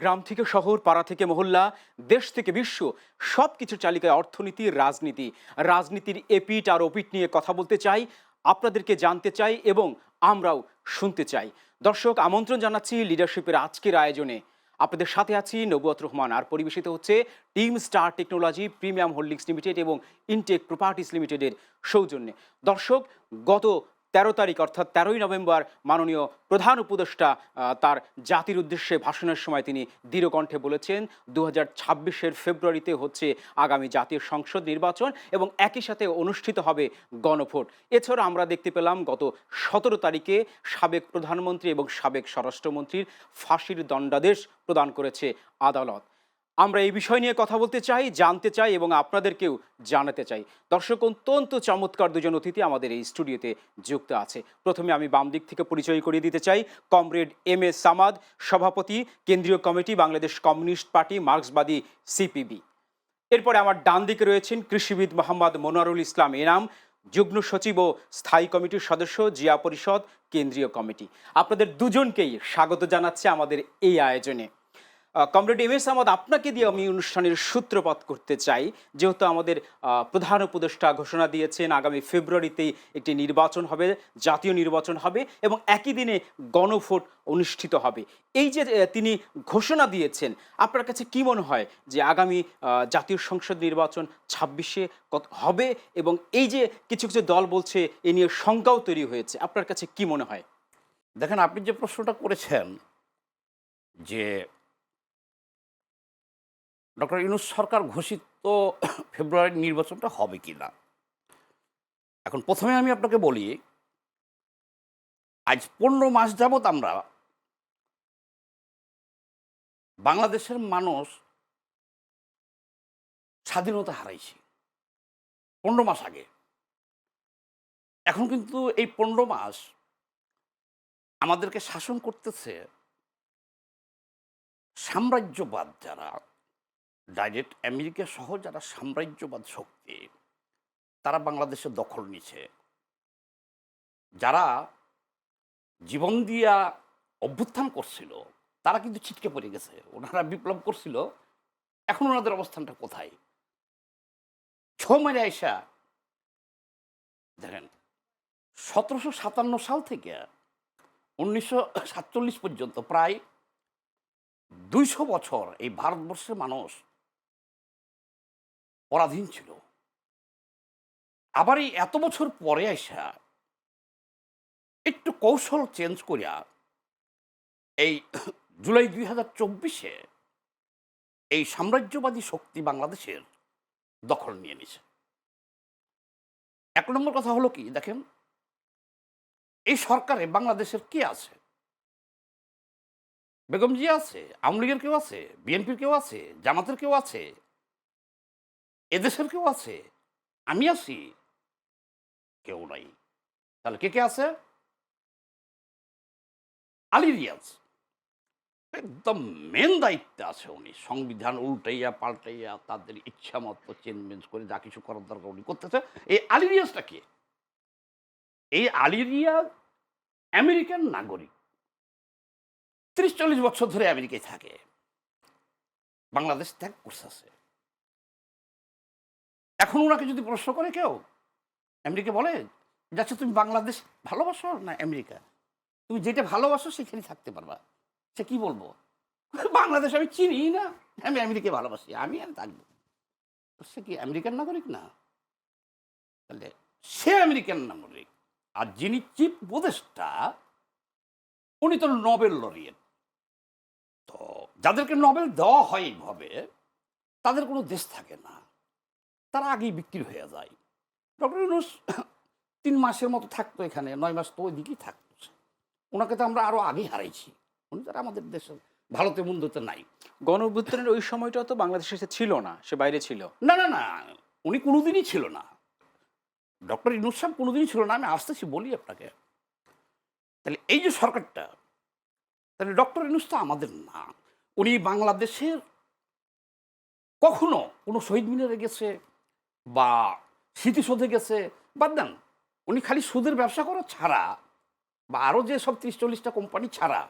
গ্রাম থেকে শহর, পাড়া থেকে মহল্লা, দেশ থেকে বিশ্ব সব কিছু চালিকায় অর্থনীতি, রাজনীতি। রাজনীতির এপিট আর ওপিট নিয়ে কথা বলতে চাই, আপনাদেরকে জানতে চাই এবং আমরাও শুনতে চাই। দর্শক, আমন্ত্রণ জানাচ্ছি লিডারশিপের আজকের আয়োজনে। আপনাদের সাথে আছি নবুয়াত রহমান, আর পরিবেশিত হচ্ছে Team Star Technology Premium Holdings Limited এবং ইনটেক প্রপার্টিস লিমিটেডের সৌজন্যে। দর্শক, গত তেরো তারিখ, অর্থাৎ তেরোই নভেম্বর, মাননীয় প্রধান উপদেষ্টা তার জাতির উদ্দেশ্যে ভাষণের সময় তিনি দৃঢ়কণ্ঠে বলেছেন দু হাজার ফেব্রুয়ারিতে হচ্ছে আগামী জাতীয় সংসদ নির্বাচন এবং একই সাথে অনুষ্ঠিত হবে গণভোট। এছাড়া আমরা দেখতে পেলাম, গত সতেরো তারিখে সাবেক প্রধানমন্ত্রী এবং সাবেক স্বরাষ্ট্রমন্ত্রীর ফাঁসির দণ্ডাদেশ প্রদান করেছে আদালত। আমরা এই বিষয় নিয়ে কথা বলতে চাই, জানতে চাই এবং আপনাদেরকেও জানাতে চাই। দর্শক, অত্যন্ত চমৎকার দুজন অতিথি আমাদের এই স্টুডিওতে যুক্ত আছে। প্রথমে আমি বাম দিক থেকে পরিচয় করিয়ে দিতে চাই, কমরেড এম এ সামাদ, সভাপতি, কেন্দ্রীয় কমিটি, বাংলাদেশ কমিউনিস্ট পার্টি, মার্ক্সবাদী সিপিবি। এরপরে আমার ডান দিকে রয়েছেন কৃষিবিদ মোহাম্মদ মনোয়ারুল ইসলাম এনাম, যুগ্ম সচিব ও স্থায়ী কমিটির সদস্য, জিয়া পরিষদ, কেন্দ্রীয় কমিটি। আপনাদের দুজনকেই স্বাগত জানাচ্ছে আমাদের এই আয়োজনে। কমরেড এম এস আহমদ আপনাকে দিয়ে আমি অনুষ্ঠানের সূত্রপাত করতে চাই। যেহেতু আমাদের প্রধান উপদেষ্টা ঘোষণা দিয়েছেন, আগামী ফেব্রুয়ারিতেই একটি নির্বাচন হবে, জাতীয় নির্বাচন হবে এবং একই দিনে গণভোট অনুষ্ঠিত হবে। এই যে তিনি ঘোষণা দিয়েছেন, আপনার কাছে কি মনে হয় যে আগামী জাতীয় সংসদ নির্বাচন ছাব্বিশে কত হবে এবং এই যে কিছু কিছু দল বলছে এ নিয়ে শঙ্কাও তৈরি হয়েছে, আপনার কাছে কি মনে হয়? দেখেন, আপনি যে প্রশ্নটা করেছেন যে ডক্টর ইউনুস সরকার ঘোষিত ফেব্রুয়ারির নির্বাচনটা হবে কি না? এখন প্রথমে আমি আপনাকে বলি, আজ পনেরো মাস যাবৎ আমরা বাংলাদেশের মানুষ স্বাধীনতা হারাইছি, পনেরো মাস আগে। এখন কিন্তু এই পনেরো মাস আমাদেরকে শাসন করতেছে সাম্রাজ্যবাদ যারা ডাইরেক্ট আমেরিকা সহ যারা সাম্রাজ্যবাদ শক্তি, তারা বাংলাদেশে দখল নিছে যারা জীবন দিয়া অভ্যুত্থান করছিল, তারা কিন্তু ছিটকে পড়ে গেছে। ওনারা বিপ্লব করছিল, এখন ওনাদের অবস্থানটা কোথায়? ছ মেরে আইসা, দেখেন, সতেরোশো সাতান্ন সাল থেকে উনিশশো সাতচল্লিশ পর্যন্ত প্রায় দুইশো বছর এই ভারতবর্ষের মানুষ পরাধীন ছিল। আবার এই এত বছর পরে আসা একটু কৌশল চেঞ্জ করিয়া এই জুলাই দুই হাজার চব্বিশে এই সাম্রাজ্যবাদী শক্তি বাংলাদেশের দখল নিয়ে নিছে। এক নম্বর কথা হলো কি, দেখেন, এই সরকারে বাংলাদেশের কে আছে? বেগম জিয়া আছে, আওয়ামী লীগের কেউ আছে, বিএনপির কেউ আছে, জামাতের কেউ আছে এদেশের কেউ আছে? আমি আছি। কেউ নাই। তাহলে কে কে আছে? আলী রিয়াজ। একদম মেন দায়িত্বে আছে উনি। সংবিধান উল্টাইয়া পাল্টাইয়া তাদের ইচ্ছা মতো চেঞ্জ করে যা কিছু করার দরকার উনি করতেছে। এই আলী রিয়াজটা কে? এই আলী রিয়াজ আমেরিকান নাগরিক। ত্রিশ চল্লিশ বছর ধরে আমেরিকায় থাকে। বাংলাদেশ ত্যাগ করতেছে এখন ওনাকে যদি প্রশ্ন করে কেউ, আমেরিকা বলে, যাচ্ছে তুমি বাংলাদেশ ভালোবাসো না আমেরিকা? তুমি যেটা ভালোবাসো সেখানে থাকতে পারবা। সে কি বলব? বাংলাদেশ আমি চিনি না। আমি আমেরিকা ভালোবাসি, আমি আর থাকব। সে কি আমেরিকান নাগরিক না? তাহলে সে আমেরিকান নাগরিক। আর যিনি চিফ উপদেষ্টা, উনি তো নোবেল লরিয়েট। তো যাদেরকে নোবেল দেওয়া হয় এইভাবে, তাদের কোনো দেশ থাকে না। তারা আগেই বিক্রি হয়ে যায়। ডক্টর ইউনুস তিন মাসের মতো থাকতো এখানে নয় মাস তো ওইদিকেই থাকতো ওনাকে তো আমরা আরও আগেই হারাইছি। উনি তারা আমাদের দেশে ভারতে মন্দতে নাই। গণ ওই সময়টা তো বাংলাদেশে সে ছিল না সে বাইরে ছিল। না না না উনি কোনোদিনই ছিল না। ডক্টর ইনুস সাহেব কোনোদিনই ছিল না আমি আসতেছি বলি আপনাকে। তাহলে এই যে সরকারটা তাহলে ডক্টর ইনুস তো আমাদের না। উনি বাংলাদেশের কখনো কোনো শহীদ মিনারে গেছে বা স্মৃতিশোধে গেছে, বাদ দেন। উনি খালি সুদের ব্যবসা করা ছাড়া বা আরও যে সব ত্রিশ চল্লিশটা কোম্পানি ছাড়া,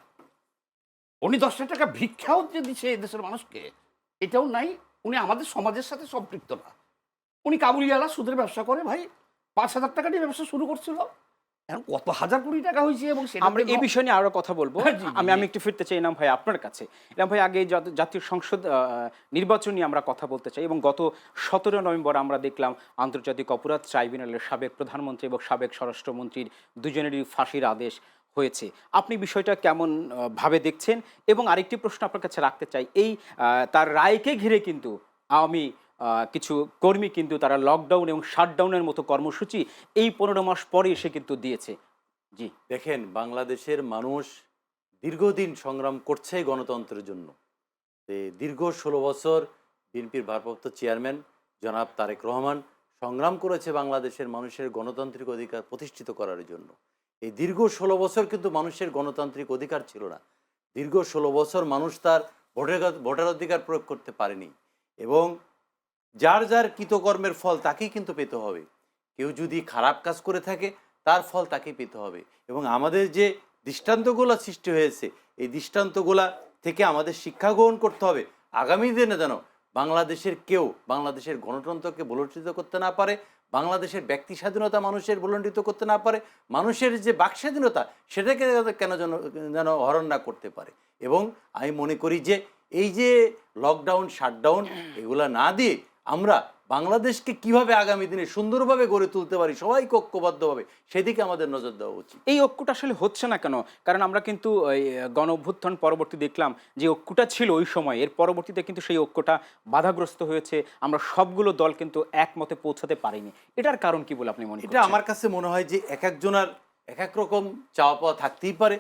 উনি দশটা টাকা ভিক্ষাও যে দিচ্ছে দেশের মানুষকে, এটাও নাই। উনি আমাদের সমাজের সাথে সম্পৃক্ত না। উনি কাবুলিওয়ালা সুদের ব্যবসা করে ভাই, পাঁচ হাজার টাকা দিয়ে ব্যবসা শুরু করছিল। এখন কত হাজার কোটি টাকা হয়েছে এবং আমরা এই বিষয় নিয়ে আরও কথা বলব। আমি আমি একটু ফিরতে চাই ইনাম ভাই আপনার কাছে। ইনাম ভাই আগে জাতীয় সংসদ নির্বাচন নিয়ে আমরা কথা বলতে চাই এবং গত সতেরো নভেম্বর আমরা দেখলাম আন্তর্জাতিক অপরাধ ট্রাইব্যুনালের সাবেক প্রধানমন্ত্রী এবং সাবেক স্বরাষ্ট্রমন্ত্রীর দুজনেরই ফাঁসির আদেশ হয়েছে। আপনি বিষয়টা কেমন ভাবে দেখছেন? এবং আরেকটি প্রশ্ন আপনার কাছে রাখতে চাই। এই তার রায়কে ঘিরে কিন্তু আওয়ামী কিছু কর্মী কিন্তু তারা লকডাউন এবং শাটডাউনের মতো কর্মসূচি এই পনেরো মাস পরে এসে কিন্তু দিয়েছে। জি। দেখেন, বাংলাদেশের মানুষ দীর্ঘদিন সংগ্রাম করছে গণতন্ত্রের জন্য। দীর্ঘ ষোলো বছর বিএনপির ভারপ্রাপ্ত চেয়ারম্যান জনাব তারেক রহমান সংগ্রাম করেছে বাংলাদেশের মানুষের গণতান্ত্রিক অধিকার প্রতিষ্ঠিত করার জন্য। এই দীর্ঘ ষোলো বছর কিন্তু মানুষের গণতান্ত্রিক অধিকার ছিল না। দীর্ঘ ষোলো বছর মানুষ তার ভোটের ভোটার অধিকার প্রয়োগ করতে পারেনি এবং যার যার কৃতকর্মের ফল তাকেই কিন্তু পেতে হবে। কেউ যদি খারাপ কাজ করে থাকে, তার ফল তাকে পেতে হবে। এবং আমাদের যে দৃষ্টান্তগুলো সৃষ্টি হয়েছে, এই দৃষ্টান্তগুলা থেকে আমাদের শিক্ষা গ্রহণ করতে হবে। আগামী দিনে যেন বাংলাদেশের কেউ, বাংলাদেশের গণতন্ত্রকে বলটিত করতে না পারে, বাংলাদেশের ব্যক্তি স্বাধীনতা মানুষের বলণ্ডিত করতে না পারে, মানুষের যে বাক স্বাধীনতা, সেটাকে কেন যেন যেন হরণ না করতে পারে। এবং আমি মনে করি যে, এই যে লকডাউন শাটডাউন এগুলা না দিয়ে আমরা বাংলাদেশকে কীভাবে আগামী দিনে সুন্দরভাবে গড়ে তুলতে পারি সবাই ঐক্যবদ্ধভাবে সেদিকে আমাদের নজর দেওয়া উচিত। এই ঐক্যটা আসলে হচ্ছে না কেন? কারণ আমরা কিন্তু গণ অভ্যুত্থান পরবর্তী দেখলাম যে ঐক্যটা ছিল ওই সময় এর পরবর্তীতে কিন্তু সেই ঐক্যটা বাধাগ্রস্ত হয়েছে। আমরা সবগুলো দল কিন্তু একমতে পৌঁছাতে পারিনি। এটার কারণ কি বলে আপনি মনে এটা আমার কাছে মনে হয় যে এক একজনের এক এক রকম চাওয়া পাওয়া থাকতেই পারে।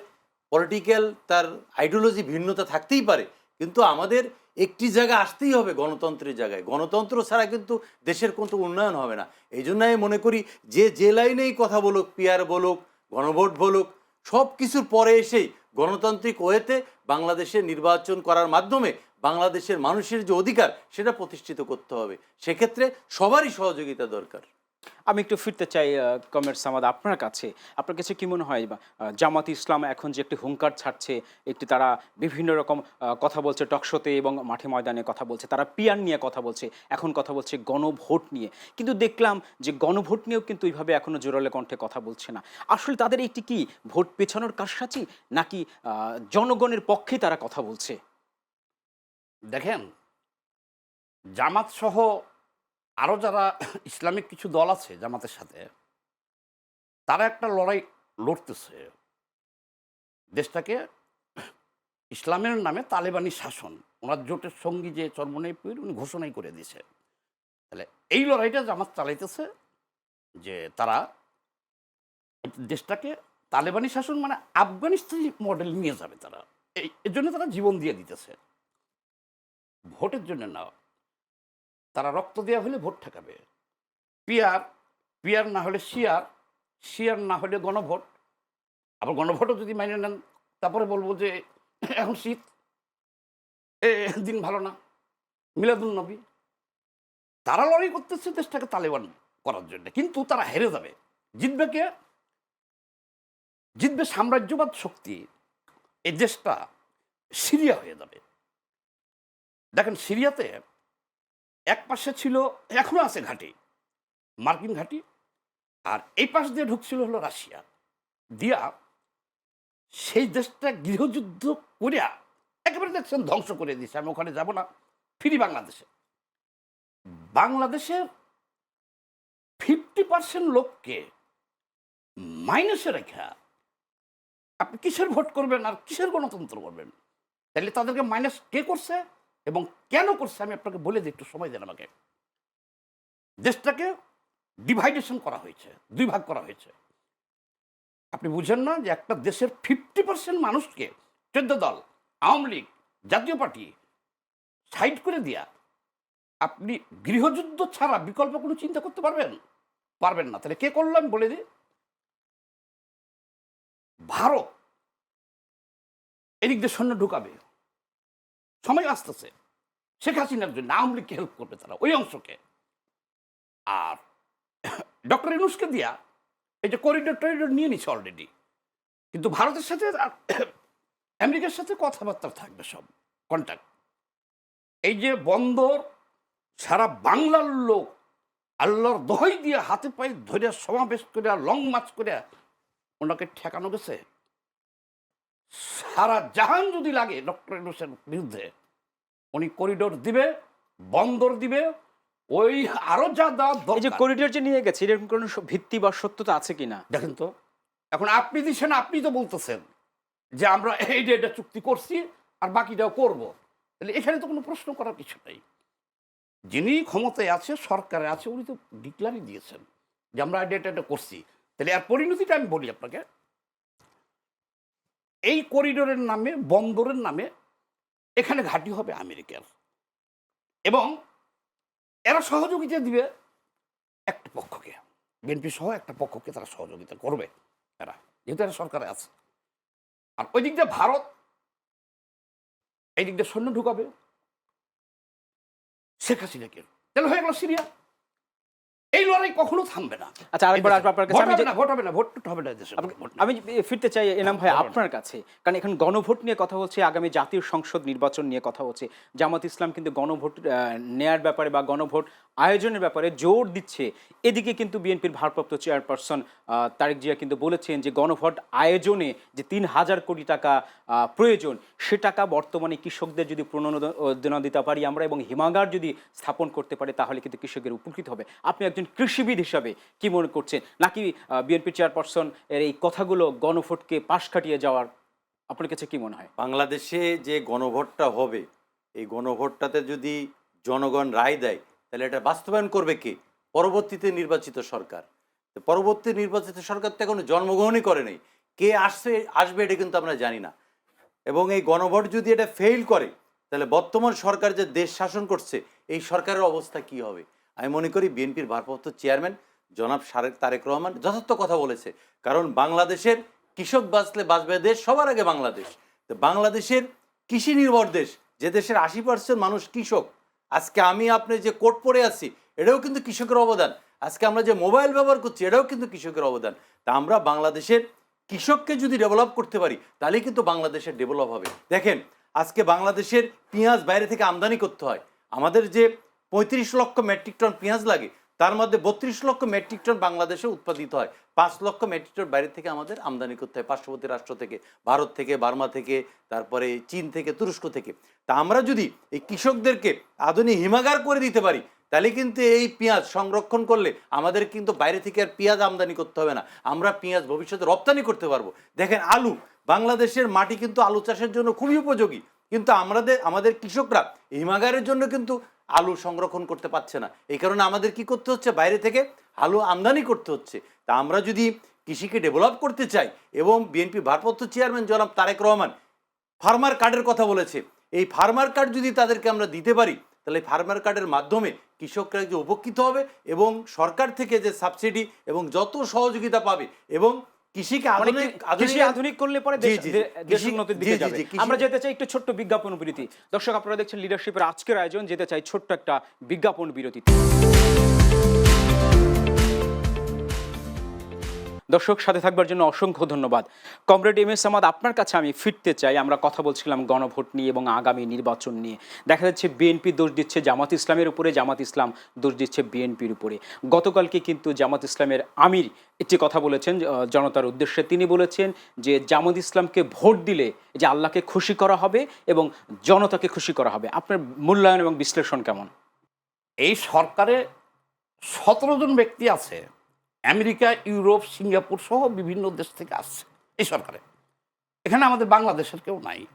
পলিটিক্যাল তার আইডিওলজি ভিন্নতা থাকতেই পারে। কিন্তু আমাদের একটি জায়গা আসতেই হবে গণতন্ত্রের জায়গায়। গণতন্ত্র ছাড়া কিন্তু দেশের কোনো উন্নয়ন হবে না। এই জন্য আমি মনে করি, যে যে লাইনেই কথা বলুক পিয়ার বলুক, গণভোট বলুক, সব কিছুর পরে এসেই গণতান্ত্রিক ওয়েতে বাংলাদেশে নির্বাচন করার মাধ্যমে বাংলাদেশের মানুষের যে অধিকার, সেটা প্রতিষ্ঠিত করতে হবে। সেক্ষেত্রে সবারই সহযোগিতা দরকার। আমি একটু ফিরতে চাই কমের সামাদ, আপনার কাছে। আপনার কাছে কি মনে হয়? জামাত ইসলাম এখন যে একটি হুঙ্কার ছাড়ছে, একটি তারা বিভিন্ন রকম কথা বলছে টকশোতে এবং মাঠে ময়দানে কথা বলছে, তারা পিয়ার নিয়ে কথা বলছে, এখন কথা বলছে গণভোট নিয়ে। কিন্তু দেখলাম যে গণভোট নিয়েও কিন্তু এইভাবে এখনও জোরালো কণ্ঠে কথা বলছে না। আসলে তাদের একটি কি, ভোট পেছানোর কারসাচি নাকি জনগণের পক্ষে তারা কথা বলছে? দেখেন জামাত সহ আরও যারা ইসলামিক কিছু দল আছে জামাতের সাথে, তারা একটা লড়াই লড়তেছে। দেশটাকে ইসলামের নামে তালেবানি শাসন, ওনার জোটের সঙ্গী যে চর্মনাই পীর, উনি ঘোষণাই করে দিয়েছে। তাহলে এই লড়াইটা জামাত চালাইতেছে যে তারা দেশটাকে তালেবানি শাসন মানে আফগানিস্তানি মডেল নিয়ে যাবে তারা। এই, এর জন্য তারা জীবন দিয়ে দিতেছে। ভোটের জন্য না তারা রক্ত দেওয়া হলে ভোট ঠেকাবে। পিয়ার পিয়ার না হলে শিয়ার শিয়ার না হলে গণভোট। আবার গণভোটও যদি মাইনে নেন, তারপরে বলব যে এখন শীত, এ দিন ভালো না মিলাদুল নবী। তারা লড়াই করতেছে দেশটাকে তালেবান করার জন্য, কিন্তু তারা হেরে যাবে। জিতবে কে? জিতবে সাম্রাজ্যবাদ শক্তি। এই দেশটা সিরিয়া হয়ে যাবে। দেখেন সিরিয়াতে এক পাশে ছিল, এখনও আছে ঘাঁটি, মার্কিন ঘাঁটি, আর এই পাশ দিয়ে ঢুকছিল হলো রাশিয়া। দিয়া সেই দেশটা গৃহযুদ্ধ করিয়া একেবারে দেখছেন ধ্বংস করে দিয়েছে, আমি ওখানে যাব না, ফিরি বাংলাদেশে। বাংলাদেশের ফিফটি পার্সেন্ট লোককে মাইনাসে রেখা আপনি কিসের ভোট করবেন আর কিসের গণতন্ত্র করবেন? তাহলে তাদেরকে মাইনাস কে করছে? এবং কেন করছে আমি আপনাকে বলে দিই, একটু সময় দেন আমাকে। দেশটাকে ডিভাইডেশন করা হয়েছে দুই ভাগ করা হয়েছে। আপনি বুঝেন না যে একটা দেশের ফিফটি পার্সেন্ট মানুষকে চোদ্দ দল, আওয়ামী লীগ, জাতীয় পার্টি সাইড করে দিয়া আপনি গৃহযুদ্ধ ছাড়া বিকল্প কোনো চিন্তা করতে পারবেন? পারবেন না। তাহলে কে করল আমি বলে দিই? ভারত। এদিক দিয়ে সৈন্য ঢুকাবে। সময় আসতেছে। শেখ হাসিনার জন্য আওয়ামী লীগকে হেল্প করবে তারা, ওই অংশকে। আর ডক্টর ইনুসকে দিয়া এই যে করিডোর টরিডোর নিয়ে নিছে অলরেডি কিন্তু ভারতের সাথে আমেরিকার সাথে কথাবার্তা থাকবে সব কন্ট্যাক্ট এই যে বন্দর সারা বাংলার লোক আল্লাহর দোহাই দিয়ে হাতে পায়ে ধরে সমাবেশ করে লং মার্চ করে ওনাকে ঠেকানো গেছে। সারা জাহান যদি লাগে ডক্টর ইউনুসের বিরুদ্ধে উনি করিডোর দিবে বন্দর দিবে ওই আরও যা দেওয়ার এই যে করিডোর যে নিয়ে গেছে এরকম কোনো ভিত্তি বা সত্যতা আছে কিনা? দেখেন তো এখন আপনি দিচ্ছেন আপনি তো বলতেছেন যে আমরা এই যে এটা চুক্তি করছি আর বাকিটাও করব। তাহলে এখানে তো কোনো প্রশ্ন করার কিছু নেই। যিনি ক্ষমতায় আছে সরকারে আছে উনি তো ডিক্লারই দিয়েছেন যে আমরা এটা এটা করছি। তাহলে আর পরিণতিটা আমি বলি আপনাকে। এই করিডোরের নামে, বন্দরের নামে এখানে ঘাঁটি হবে আমেরিকার। এবং এরা সহযোগিতা দিবে একটা পক্ষকে। বিএনপি সহ একটা পক্ষকে তারা সহযোগিতা করবে এরা, যেহেতু এরা সরকারে আছে। আর ওই দিক দিয়ে ভারত, এই দিক দিয়ে সৈন্য ঢুকাবে। শেখ হাসিনাকে। তাহলে হয়ে গেল সিরিয়া। এই লড়াই কখনো থামবে না। আচ্ছা আরেকবার আসব আপনার কাছে। আমি না ভোট হবে না ভোট হবে না দেশে। আমি ফিরতে চাই এনাম ভাই আপনার কাছে। কারণ এখন গণভোট নিয়ে কথা হচ্ছে আগামী জাতীয় সংসদ নির্বাচন নিয়ে কথা হচ্ছে। জামাত ইসলাম কিন্তু গণভোট নেয়ার ব্যাপারে বা গণভোট আয়োজনের ব্যাপারে জোর দিচ্ছে। এদিকে কিন্তু বিএনপির ভারপ্রাপ্ত চেয়ারপারসন তারেক জিয়া কিন্তু বলেছেন যে গণভোট আয়োজনে যে তিন হাজার কোটি টাকা প্রয়োজন সে টাকা বর্তমানে কৃষকদের যদি প্রণোদনা দিতে পারি আমরা এবং হিমাগার যদি স্থাপন করতে পারি তাহলে কিন্তু কৃষকের উপকৃত হবে। আপনি একজন কৃষিবিদ হিসাবে কি মনে করছেন? নাকি বিএনপি চেয়ারপারসন এর এই কথাগুলো গণভোটকে পাশ কাটিয়ে যাওয়ার আপনার কাছে কি মনে হয়? বাংলাদেশে যে গণভোটটা হবে, এই গণভোটটাতে যদি জনগণ রায় দেয়, তাহলে এটা বাস্তবায়ন করবে কে? পরবর্তীতে নির্বাচিত সরকার। পরবর্তী নির্বাচিত সরকার তো এখনও জন্মগ্রহণই করে নেই। কে আসছে, আসবে এটা কিন্তু আমরা জানি না। এবং এই গণভোট যদি এটা ফেল করে, তাহলে বর্তমান সরকার যে দেশ শাসন করছে, এই সরকারের অবস্থা কি হবে? আমি মনে করি বিএনপির ভারপ্রাপ্ত চেয়ারম্যান জনাব সারেক তারেক রহমান যথার্থ কথা বলেছে, কারণ বাংলাদেশের কৃষক বাঁচলে বাঁচবে দেশ, সবার আগে বাংলাদেশ। তো বাংলাদেশের কৃষি নির্ভর দেশ, যে দেশের আশি পার্সেন্ট মানুষ কৃষক। আজকে আমি আপনি যে কোট পরে আছি, এটাও কিন্তু কৃষকের অবদান। আজকে আমরা যে মোবাইল ব্যবহার করছি, এটাও কিন্তু কৃষকের অবদান। তা আমরা বাংলাদেশের কৃষককে যদি ডেভেলপ করতে পারি তাহলে কিন্তু বাংলাদেশের ডেভেলপ হবে। দেখেন, আজকে বাংলাদেশের পেঁয়াজ বাইরে থেকে আমদানি করতে হয়। আমাদের যে পঁয়ত্রিশ লক্ষ মেট্রিক টন পেঁয়াজ লাগে, তার মধ্যে বত্রিশ লক্ষ মেট্রিক টন বাংলাদেশে উৎপাদিত হয়। পাঁচ লক্ষ মেট্রিক টন বাইরে থেকে আমাদের আমদানি করতে হয়, পার্শ্ববর্তী রাষ্ট্র থেকে, ভারত থেকে, বার্মা থেকে, তারপরে চীন থেকে, তুরস্ক থেকে। তা আমরা যদি এই কৃষকদেরকে আধুনিক হিমাগার করে দিতে পারি, তাহলে কিন্তু এই পেঁয়াজ সংরক্ষণ করলে আমাদের কিন্তু বাইরে থেকে আর পেঁয়াজ আমদানি করতে হবে না। আমরা পেঁয়াজ ভবিষ্যতে রপ্তানি করতে পারব। দেখেন আলু, বাংলাদেশের মাটি কিন্তু আলু চাষের জন্য খুবই উপযোগী। কিন্তু আমাদের আমাদের কৃষকরা হিমাগারের জন্য কিন্তু আলু সংরক্ষণ করতে পারছে না। এই কারণে আমাদের কি করতে হচ্ছে? বাইরে থেকে আলু আমদানি করতে হচ্ছে। তা আমরা যদি কৃষিকে ডেভেলপ করতে চাই এবং বিএনপি ভারপ্রাপ্ত চেয়ারম্যান জনাব তারেক রহমান ফার্মার কার্ডের কথা বলেছে, এই ফার্মার কার্ড যদি তাদেরকে আমরা দিতে পারি, তাহলে ফার্মার কার্ডের মাধ্যমে কৃষকরা যে উপকৃত হবে এবং সরকার থেকে যে সাবসিডি এবং যত সহযোগিতা পাবে এবং কৃষিকে মানে আধুনিক কৃষি আধুনিক আধুনিক করলে পরে দেশ উন্নতির দিকে যাবে। আমরা যেতে চাই একটু ছোট্ট বিজ্ঞাপন বিরতি দর্শক আপনারা দেখছেন লিডারশিপের আজকের আয়োজন যেতে চাই ছোট্ট একটা বিজ্ঞাপন বিরতিতে। দর্শক, সাথে থাকবার জন্য অসংখ্য ধন্যবাদ। কমরেড এম এস আমাদ আপনার কাছে আমি ফিরতে চাই। আমরা কথা বলছিলাম গণভোট নিয়ে এবং আগামী নির্বাচন নিয়ে। দেখা যাচ্ছে বিএনপি দোষ দিচ্ছে জামাত ইসলামের উপরে, জামাত ইসলাম দোষ দিচ্ছে বিএনপির উপরে। গতকালকে কিন্তু জামাত ইসলামের আমির একটি কথা বলেছেন জনতার উদ্দেশ্যে। তিনি বলেছেন যে জামাত ইসলামকে ভোট দিলে যে আল্লাহকে খুশি করা হবে এবং জনতাকে খুশি করা হবে। আপনার মূল্যায়ন এবং বিশ্লেষণ কেমন? এই সরকারে সতেরো জন ব্যক্তি আছে। আমেরিকা, ইউরোপ, সিঙ্গাপুর সহ বিভিন্ন দেশ থেকে আসছে এই সরকারে। এখানে আমাদের বাংলাদেশের কেউ নাই।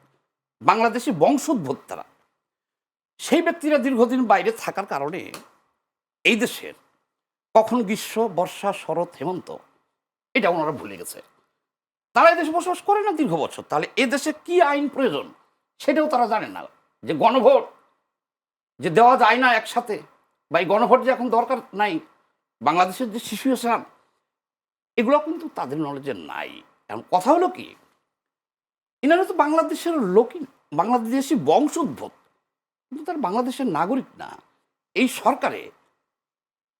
বাংলাদেশি বংশোদ্ভূত তারা সেই ব্যক্তিরা দীর্ঘদিন বাইরে থাকার কারণে এই দেশের কখন গ্রীষ্ম, বর্ষা, শরৎ, হেমন্ত, এটা ওনারা ভুলে গেছে। তারা এই দেশে বসবাস করে না দীর্ঘ বছর। তাহলে এদেশে দেশে কি আইন প্রয়োজন সেটাও তারা জানে না। যে গণভোট, যে দেওয়া যায় না একসাথে, বা এই গণভোট যে এখন দরকার নাই বাংলাদেশের যে সিচুয়েশন এগুলো কিন্তু তাদের নলেজে নাই। এখন কথা হলো কি, এনারা তো বাংলাদেশের লোকই বাংলাদেশি বংশোদ্ভূত, কিন্তু তার বাংলাদেশের নাগরিক না। এই সরকারে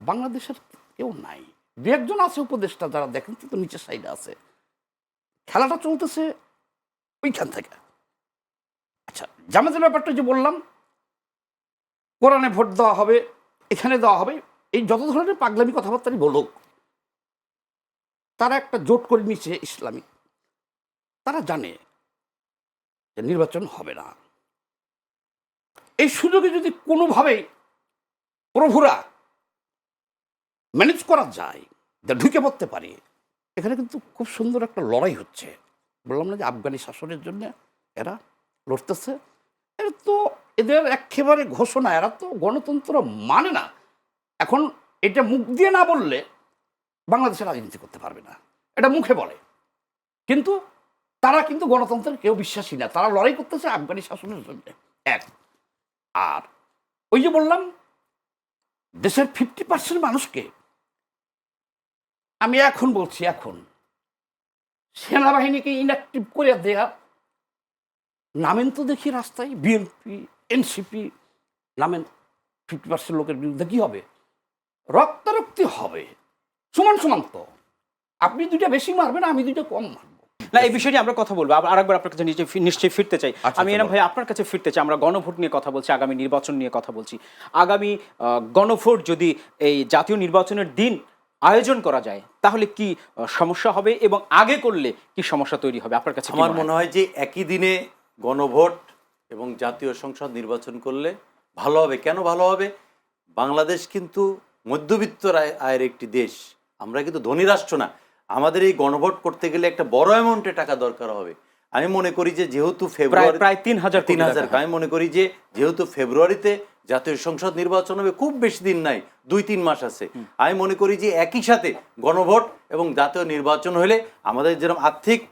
বাংলাদেশের কেউ নাই। দু একজন আছে উপদেষ্টা, যারা দেখেন তো নিচের সাইডে আছে। খেলাটা চলতেছে ওইখান থেকে। আচ্ছা জামাতের ব্যাপারটা যে বললাম, কোরআনে ভোট দেওয়া হবে, এখানে দেওয়া হবে এই যত ধরনের পাগলামি কথাবার্তাই বলুক, তারা একটা জোট করে নিচ্ছে ইসলামিক তারা জানে যে নির্বাচন হবে না। এই সুযোগে যদি কোনোভাবেই প্রভুরা ম্যানেজ করা যায়, যা ঢুকে পড়তে পারে, এখানে কিন্তু খুব সুন্দর একটা লড়াই হচ্ছে। বললাম না যে আফগানি শাসনের জন্য এরা লড়তেছে। এরা তো এদের একেবারে ঘোষণা, এরা তো গণতন্ত্র মানে না। এখন এটা মুখ দিয়ে না বললে বাংলাদেশে রাজনীতি করতে পারবে না। এটা মুখে বলে। কিন্তু তারা কিন্তু গণতন্ত্রের কেউ বিশ্বাসী না। তারা লড়াই করতেছে আফগানি শাসনের জন্য। এক। আর ওই যে বললাম, দেশের ফিফটি পার্সেন্ট মানুষকে আমি এখন বলছি, এখন সেনাবাহিনীকে ইনঅ্যাক্টিভ করে দেয়া, নামেন তো দেখি রাস্তায় বিএনপি এনসিপি নামেন ফিফটি পার্সেন্ট লোকের বিরুদ্ধে কি হবে? রক্তারক্তি হবে। সমান সমান তো। আপনি দুইটা বেশি মারবেন আমি দুইটা কম মারবো। না এই বিষয়টি আমরা কথা বলব। আবার আরেকবার আপনার কাছে নিশ্চয়ই ফিরতে চাই। আচ্ছা, আমি চলো। ভাই আপনার কাছে ফিরতে চাই। আমরা গণভোট নিয়ে কথা বলছি আগামী নির্বাচন নিয়ে কথা বলছি। আগামী গণভোট যদি এই জাতীয় নির্বাচনের দিন আয়োজন করা যায় তাহলে কি সমস্যা হবে এবং আগে করলে কি সমস্যা তৈরি হবে? আপনার কাছে আমার মনে হয় যে একই দিনে গণভোট এবং জাতীয় সংসদ নির্বাচন করলে ভালো হবে। কেন ভালো হবে? বাংলাদেশ কিন্তু মধ্যবিত্ত আয়- আয়ের একটি দেশ। আমরা কিন্তু ধনী রাষ্ট্র না। আমাদের এই গণভোট করতে গেলে একটা বড় অ্যামাউন্টে টাকা দরকার হবে। আমি মনে করি যে যেহেতু ফেব্রুয়ারি প্রায় তিন হাজার তিন হাজার আমি মনে করি যে যেহেতু ফেব্রুয়ারিতে জাতীয় সংসদ নির্বাচন হবে খুব বেশি দিন নাই দুই তিন মাস আছে। আমি মনে করি যে একই সাথে গণভোট এবং জাতীয় নির্বাচন হলে আমাদের যেরকম আর্থিক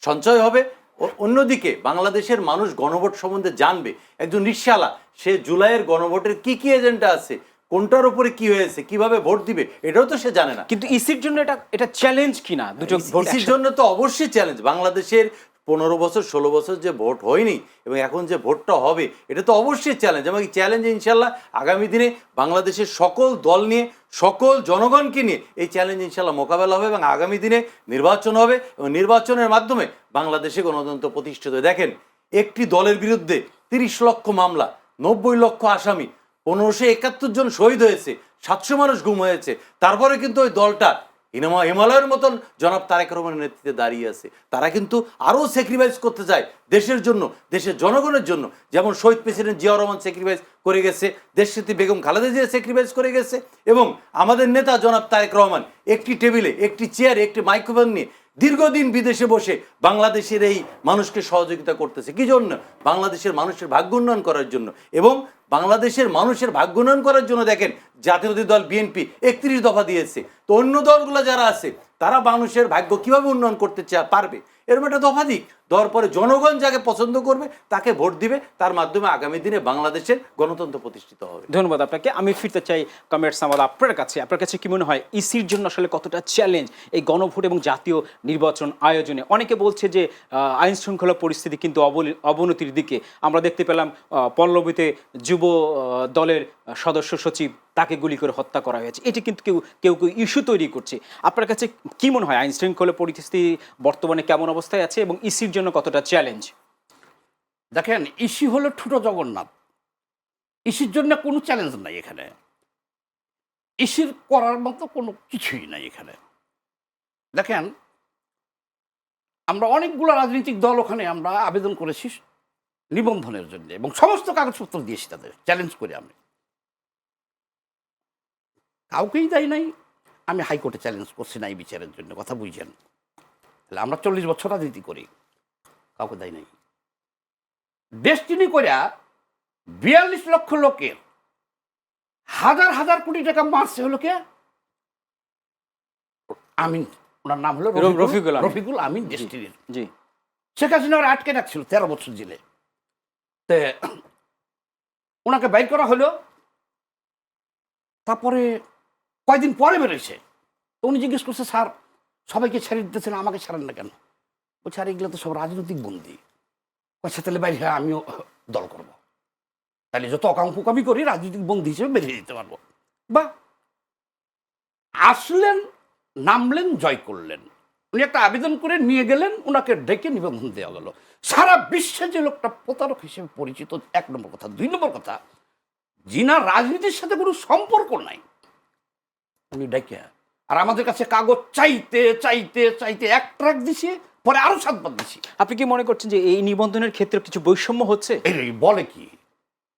সঞ্চয় হবে ও- অন্যদিকে বাংলাদেশের মানুষ গণভোট সম্বন্ধে জানবে। একজন রিক্সাওয়ালা সে জুলাইয়ের গণভোটের কি কি এজেন্ডা আছে? কোনটার উপরে কি হয়েছে কীভাবে ভোট দিবে এটাও তো সে জানে না। কিন্তু ইসির জন্য এটা এটা চ্যালেঞ্জ কিনা দুটো ইসির জন্য তো অবশ্যই চ্যালেঞ্জ বাংলাদেশের পনেরো বছর ষোলো বছর যে ভোট হয়নি এবং এখন যে ভোটটা হবে এটা তো অবশ্যই চ্যালেঞ্জ এবং এই চ্যালেঞ্জ ইনশাল্লাহ আগামী দিনে বাংলাদেশের সকল দল নিয়ে সকল জনগণকে নিয়ে এই চ্যালেঞ্জ ইনশাল্লাহ মোকাবেলা হবে এবং আগামী দিনে নির্বাচন হবে। এবং নির্বাচনের মাধ্যমে বাংলাদেশে গণতন্ত্র প্রতিষ্ঠিত দেখেন একটি দলের বিরুদ্ধে তিরিশ লক্ষ মামলা নব্বই লক্ষ আসামি পনেরোশো একাত্তর জন শহীদ হয়েছে, সাতশো মানুষ গুম হয়েছে। তারপরে কিন্তু ওই দলটা হিনামা হিমালয়ের মতন জনাব তারেক রহমানের নেতৃত্বে দাঁড়িয়ে আছে। তারা কিন্তু আরও স্যাক্রিফাইস করতে চায় দেশের জন্য, দেশের জনগণের জন্য। যেমন শহীদ প্রেসিডেন্ট জিয়া রহমান স্যাক্রিফাইস করে গেছে দেশনীতি বেগম খালেদা জিয়া স্যাক্রিফাইস করে গেছে এবং আমাদের নেতা জনাব তারেক রহমান একটি টেবিলে, একটি চেয়ারে একটি মাইক্রোফোন নিয়ে দীর্ঘদিন বিদেশে বসে বাংলাদেশের এই মানুষকে সহযোগিতা করতেছে। কি জন্য? বাংলাদেশের মানুষের ভাগ্য উন্নয়ন করার জন্য। এবং বাংলাদেশের মানুষের ভাগ্য উন্নয়ন করার জন্য দেখেন জাতীয়বাদী দল বিএনপি একত্রিশ দফা দিয়েছে। তো অন্য দলগুলো যারা আছে, তারা মানুষের ভাগ্য কীভাবে উন্নয়ন করতে চা, পারবে? এরকম একটা দফা দিক। দেওয়ার পরে জনগণ যাকে পছন্দ করবে, তাকে ভোট দিবে। তার মাধ্যমে আগামী দিনে বাংলাদেশের গণতন্ত্র প্রতিষ্ঠিত হবে। ধন্যবাদ আপনাকে। আমি ফিরতে চাই কমেন্ট সামাদ আপনার কাছে। আপনার কাছে কি মনে হয় ইসির জন্য আসলে কতটা চ্যালেঞ্জ এই গণভোট এবং জাতীয় নির্বাচন আয়োজনে? অনেকে বলছে যে আইন শৃঙ্খলা পরিস্থিতি কিন্তু অবনতির দিকে। আমরা দেখতে পেলাম পল্লবীতে যুব দলের সদস্য সচিব তাকে গুলি করে হত্যা করা হয়েছে। এটি কিন্তু কেউ কেউ কেউ ইস্যু তৈরি করছে। আপনার কাছে কি মনে হয় আইন শৃঙ্খলা পরিস্থিতি বর্তমানে কেমন অবস্থায় আছে এবং ইসির জন্য কতটা চ্যালেঞ্জ দেখেন, ইসি হলো ঠুটো জগন্নাথ। ইসির জন্য কোনো চ্যালেঞ্জ নাই এখানে। ইসির করার মতো কোনো কিছুই নাই এখানে। দেখেন, আমরা অনেকগুলো রাজনৈতিক দল ওখানে আমরা আবেদন করেছি নিবন্ধনের জন্য এবং সমস্ত কাগজপত্র দিয়েছি তাদের চ্যালেঞ্জ করে আমি। কাউকেই দেয় নাই, আমি হাইকোর্টে চ্যালেঞ্জ করছি না এই বিচারের জন্য, কথা বুঝছেন তাহলে আমরা চল্লিশ বছর রাজনীতি করি। কাউকে দেয় নাই। ডেস্টিনি করিয়া বিয়াল্লিশ লক্ষ লোকের হাজার হাজার কোটি টাকা মারছে হলো কে? আমিন। ওনার নাম হলো রফিকুল- রফিকুল আমিন। ডেস্টিনির জি। শেখ হাসিনা ওরা আটকে রাখছিল তেরো বছর জেলে। তে ওনাকে বাইর করা হলো। তারপরে কয়দিন পরে বেরোইছে। উনি জিজ্ঞেস করছে স্যার সবাইকে ছেড়ে দিতেছেন আমাকে ছাড়েন না কেন? বলছে আর এগুলো তো সব রাজনৈতিক বন্দি। আচ্ছা তাহলে বাইরে হ্যাঁ আমিও দল করব। তাহলে যত অকাম কুকামি করি, রাজনৈতিক বন্দি হিসেবে বেরিয়ে যেতে পারব। বা আসলেন, নামলেন, জয় করলেন। উনি একটা আবেদন করে নিয়ে গেলেন ওনাকে ডেকে নিবন্ধন দেওয়া গেল সারা বিশ্বে যে লোকটা প্রতারক হিসেবে পরিচিত, এক নম্বর কথা। দুই নম্বর কথা জিনার রাজনীতির সাথে কোনো সম্পর্ক নাই, উনি ডেকে, আর আমাদের কাছে কাগজ চাইতে চাইতে চাইতে এক ট্রাক দিছি পরে আরও সাতবার দিছি আপনি কি মনে করছেন যে এই নিবন্ধনের ক্ষেত্রে কিছু বৈষম্য হচ্ছে? বলে কি?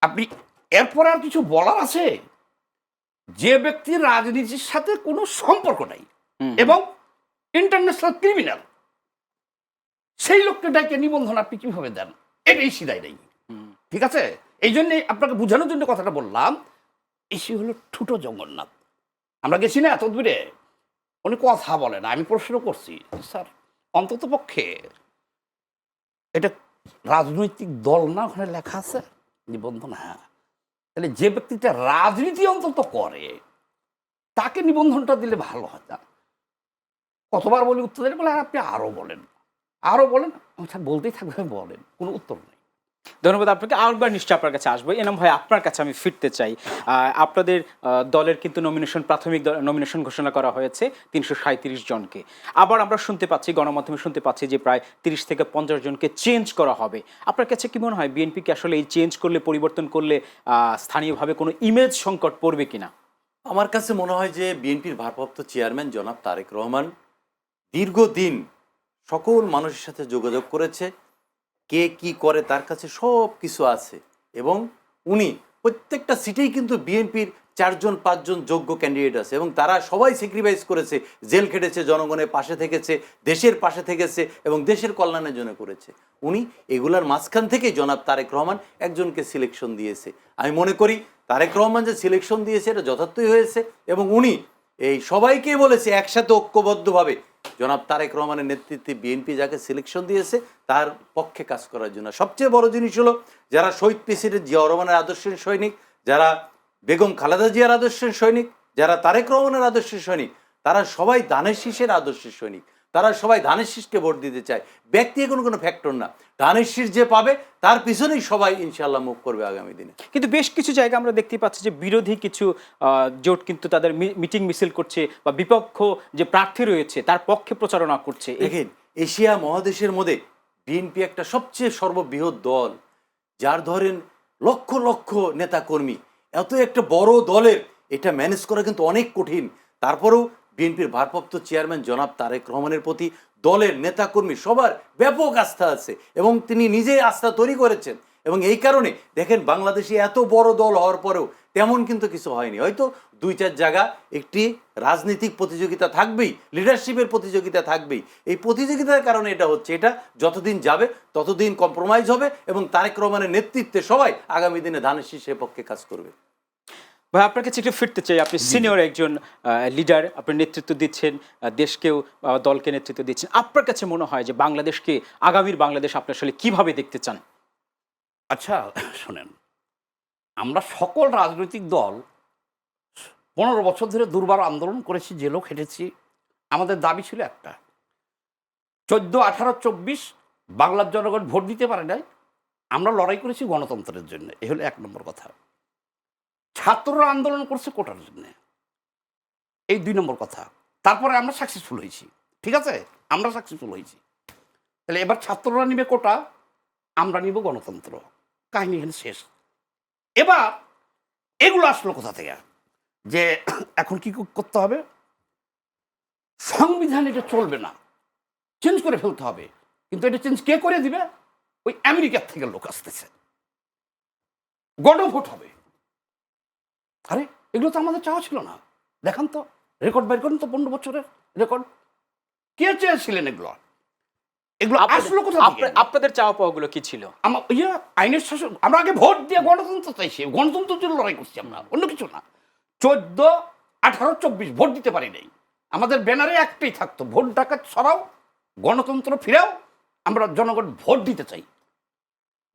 আপনি এরপর আর কিছু বলার আছে? যে ব্যক্তির রাজনীতির সাথে কোনো সম্পর্ক নাই এবং ইন্টারন্যাশনাল ক্রিমিনাল সেই লোককে ডাকে নিবন্ধন আপনি কীভাবে দেন? এটাই সিদাই নেই। ঠিক আছে? এই জন্যে আপনাকে বোঝানোর জন্য কথাটা বললাম। এসি হলো ঠুটো জগন্নাথ। আমরা গেছি না তদবিরে উনি কথা বলে না আমি প্রশ্ন করছি স্যার অন্তত পক্ষে এটা রাজনৈতিক দল না, ওখানে লেখা আছে? নিবন্ধন হ্যাঁ। তাহলে যে ব্যক্তিটা রাজনীতি অন্তত করে, তাকে নিবন্ধনটা দিলে ভালো হয় না কতবার বলি উত্তর দেন? বলে, "আর আপনি আরও বলেন। আরও বলেন? বলতেই থাকবে, বলেন। কোনো উত্তর নেই। ধন্যবাদ আপনাকে। আরেকবার নিশ্চয়ই আপনার কাছে আসব। এনাম ভাই, আপনার কাছে আমি ফিরতে চাই। আপনাদের দলের কিন্তু নমিনেশন প্রাথমিক নমিনেশন ঘোষণা করা হয়েছে তিনশো সাঁত্রিশ জনকে। আবার আমরা শুনতে পাচ্ছি, গণমাধ্যমে শুনতে পাচ্ছি যে প্রায় তিরিশ থেকে পঞ্চাশ জনকে চেঞ্জ করা হবে। আপনার কাছে কি মনে হয় বিএনপিকে আসলে এই চেঞ্জ করলে, পরিবর্তন করলে স্থানীয়ভাবে কোনো ইমেজ সংকট পড়বে কিনা? আমার কাছে মনে হয় যে বিএনপির ভারপ্রাপ্ত চেয়ারম্যান জনাব তারেক রহমান দীর্ঘদিন সকল মানুষের সাথে যোগাযোগ করেছে। কে কি করে তার কাছে সব কিছু আছে। এবং উনি প্রত্যেকটা সিটেই কিন্তু বিএনপির চারজন, পাঁচজন যোগ্য ক্যান্ডিডেট আছে। এবং তারা সবাই স্যাক্রিফাইস করেছে। জেল খেটেছে, জনগণের পাশে থেকেছে, দেশের পাশে থেকেছে এবং দেশের কল্যাণের জন্য করেছে। উনি এগুলার মাঝখান থেকেই জনাব তারেক রহমান একজনকে সিলেকশন দিয়েছে। আমি মনে করি তারেক রহমান যে সিলেকশন দিয়েছে এটা যথার্থই হয়েছে এবং উনি এই সবাইকে বলেছে একসাথে ঐক্যবদ্ধভাবে জনাব তারেক রহমানের নেতৃত্বে বিএনপি যাকে সিলেকশন দিয়েছে, তার পক্ষে কাজ করার জন্য। সবচেয়ে বড় জিনিস হলো, যারা শহীদ প্রেসিডেন্ট জিয়া রহমানের আদর্শের সৈনিক, যারা বেগম খালেদা জিয়ার আদর্শের সৈনিক, যারা তারেক রহমানের আদর্শের সৈনিক, তারা সবাই দানের শীষের আদর্শের সৈনিক। তারা সবাই ধানের শীষকে ভোট দিতে চায়। ব্যক্তি কোনো কোনো ফ্যাক্টর না। ধানের শীষ যে পাবে তার পিছনেই সবাই ইনশাল্লাহ মুখ করবে আগামী দিনে। কিন্তু বেশ কিছু জায়গা আমরা দেখতে পাচ্ছি যে বিরোধী কিছু জোট কিন্তু তাদের মিটিং মিছিল করছে বা বিপক্ষ যে প্রার্থী রয়েছে তার পক্ষে প্রচারণা করছে। দেখেন এশিয়া মহাদেশের মধ্যে বিএনপি একটা সবচেয়ে সর্ববৃহৎ দল যার ধরেন লক্ষ লক্ষ নেতাকর্মী। এত একটা বড় দলের এটা ম্যানেজ করা কিন্তু অনেক কঠিন। তারপরেও বিএনপির ভারপ্রাপ্ত চেয়ারম্যান জনাব তারেক রহমানের প্রতি দলের নেতাকর্মী সবার ব্যাপক আস্থা আছে এবং তিনি নিজেই আস্থা তৈরি করেছেন। এবং এই কারণে দেখেন বাংলাদেশে এত বড় দল হওয়ার পরেও তেমন কিন্তু কিছু হয়নি। হয়তো দুই চার জায়গা একটি রাজনৈতিক প্রতিযোগিতা থাকবেই লিডারশিপের প্রতিযোগিতা থাকবেই। এই প্রতিযোগিতার কারণে এটা হচ্ছে, এটা যতদিন যাবে ততদিন কম্প্রোমাইজ হবে এবং তারেক রহমানের নেতৃত্বে সবাই আগামী দিনে ধানের শীষের পক্ষে কাজ করবে। ভাই আপনার কাছে একটু ফিরতে চাই। আপনি সিনিয়র একজন লিডার আপনি নেতৃত্ব দিচ্ছেন দেশকেও দলকে নেতৃত্ব দিচ্ছেন। আপনার কাছে মনে হয় যে বাংলাদেশকে আগামীর বাংলাদেশ আপনি আসলে কীভাবে দেখতে চান? আচ্ছা শোনেন আমরা সকল রাজনৈতিক দল পনেরো বছর ধরে দুর্বার আন্দোলন করেছি জেলও খেটেছি আমাদের দাবি ছিল একটা। চোদ্দ আঠারো চব্বিশ বাংলার জনগণ ভোট দিতে পারে নাই। আমরা লড়াই করেছি গণতন্ত্রের জন্য। এ হলো এক নম্বর কথা। ছাত্ররা আন্দোলন করছে কোটার জন্য। এই দুই নম্বর কথা। তারপরে আমরা সাকসেসফুল হয়েছি। ঠিক আছে? আমরা সাকসেসফুল হয়েছি। তাহলে এবার ছাত্ররা নিবে কোটা, আমরা নিব গণতন্ত্র। কাহিনী এখানে শেষ। এবার এগুলো আসলো কোথা থেকে? যে এখন কি করতে হবে? সংবিধান এটা চলবে না। চেঞ্জ করে ফেলতে হবে। কিন্তু এটা চেঞ্জ কে করে দিবে? ওই আমেরিকার থেকে লোক আসতেছে। গণভোট হবে। আরে এগুলো তো আমাদের চাওয়া ছিল না। দেখান তো রেকর্ড বাইর করুন তো পনেরো বছরের রেকর্ড কে চেয়েছিলেন এগুলো? এগুলো আসলো কোথা আপনাদের চাওয়া পাওয়াগুলো কি ছিল? আমার ইয়ে আইনের শাসন আমরা আগে ভোট দিয়ে গণতন্ত্র চাইছি। গণতন্ত্রের জন্য লড়াই করছি আমরা অন্য কিছু না। চোদ্দ আঠারো চব্বিশ ভোট দিতে পারি নাই। আমাদের ব্যানারে একটাই থাকতো ভোট ডাকাত সরাও গণতন্ত্র ফিরাও আমরা জনগণ ভোট দিতে চাই।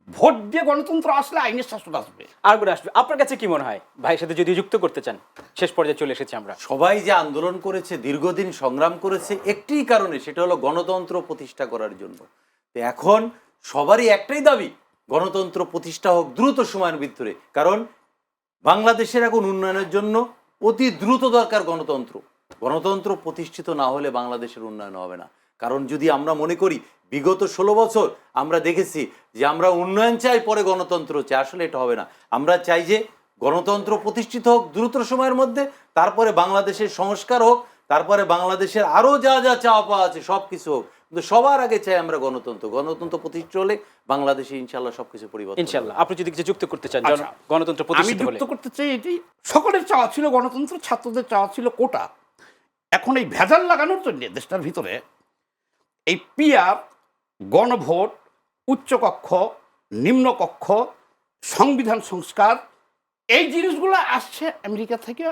ভোট দিয়ে গণতন্ত্র আসলে আইনের শাসন আসবে। আর করে আসবে। আপনার কাছে কি মনে হয়? ভাইয়ের সাথে যদি যুক্ত করতে চান শেষ পর্যায়ে চলে এসেছি আমরা। সবাই যে আন্দোলন করেছে দীর্ঘদিন সংগ্রাম করেছে একটি কারণে সেটা হলো গণতন্ত্র প্রতিষ্ঠা করার জন্য। তো এখন সবারই একটাই দাবি গণতন্ত্র প্রতিষ্ঠা হোক দ্রুত সময়ের ভিতরে। কারণ বাংলাদেশের এখন উন্নয়নের জন্য অতি দ্রুত দরকার গণতন্ত্র। গণতন্ত্র প্রতিষ্ঠিত না হলে বাংলাদেশের উন্নয়ন হবে না। কারণ যদি আমরা মনে করি বিগত ষোলো বছর আমরা দেখেছি যে আমরা উন্নয়ন চাই পরে গণতন্ত্র চাই। আসলে এটা হবে না। আমরা চাই যে গণতন্ত্র প্রতিষ্ঠিত হোক দ্রুত সময়ের মধ্যে তারপরে বাংলাদেশের সংস্কার হোক তারপরে বাংলাদেশের আরও যা যা চাওয়া পাওয়া আছে সব কিছু হোক। কিন্তু সবার আগে চাই আমরা গণতন্ত্র। গণতন্ত্র প্রতিষ্ঠিত হলে বাংলাদেশে ইনশাল্লাহ সবকিছু পরিবর্তন ইনশাল্লাহ আপনি যদি কিছু যুক্ত করতে চান জন- আচ্ছা। গণতন্ত্র আমি প্রতিষ্ঠিত হলে। যুক্ত করতে চাই এটি সকলের চাওয়া ছিল গণতন্ত্র ছাত্রদের চাওয়া ছিল কোটা। এখন এই ভেজাল লাগানোর জন্য দেশটার ভিতরে এই পিয়ার গণভোট, উচ্চকক্ষ, নিম্নকক্ষ, সংবিধান সংস্কার, এই জিনিসগুলো আসছে আমেরিকা থেকে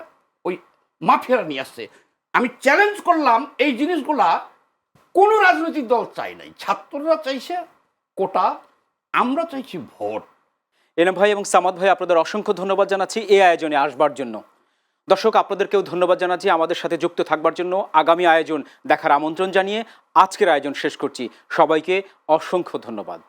ওই মাফিয়ারা নিয়ে আসছে। আমি চ্যালেঞ্জ করলাম এই জিনিসগুলা কোনো রাজনৈতিক দল চাই নাই। ছাত্ররা চাইছে কোটা, আমরা চাইছি ভোট। এনাম ভাই এবং সামাদ ভাই, আপনাদের অসংখ্য ধন্যবাদ জানাচ্ছি এই আয়োজনে আসবার জন্য। দর্শক, আপনাদেরকেও ধন্যবাদ জানাচ্ছি আমাদের সাথে যুক্ত থাকবার জন্য। আগামী আয়োজন দেখার আমন্ত্রণ জানিয়ে আজকের আয়োজন শেষ করছি। সবাইকে অসংখ্য ধন্যবাদ।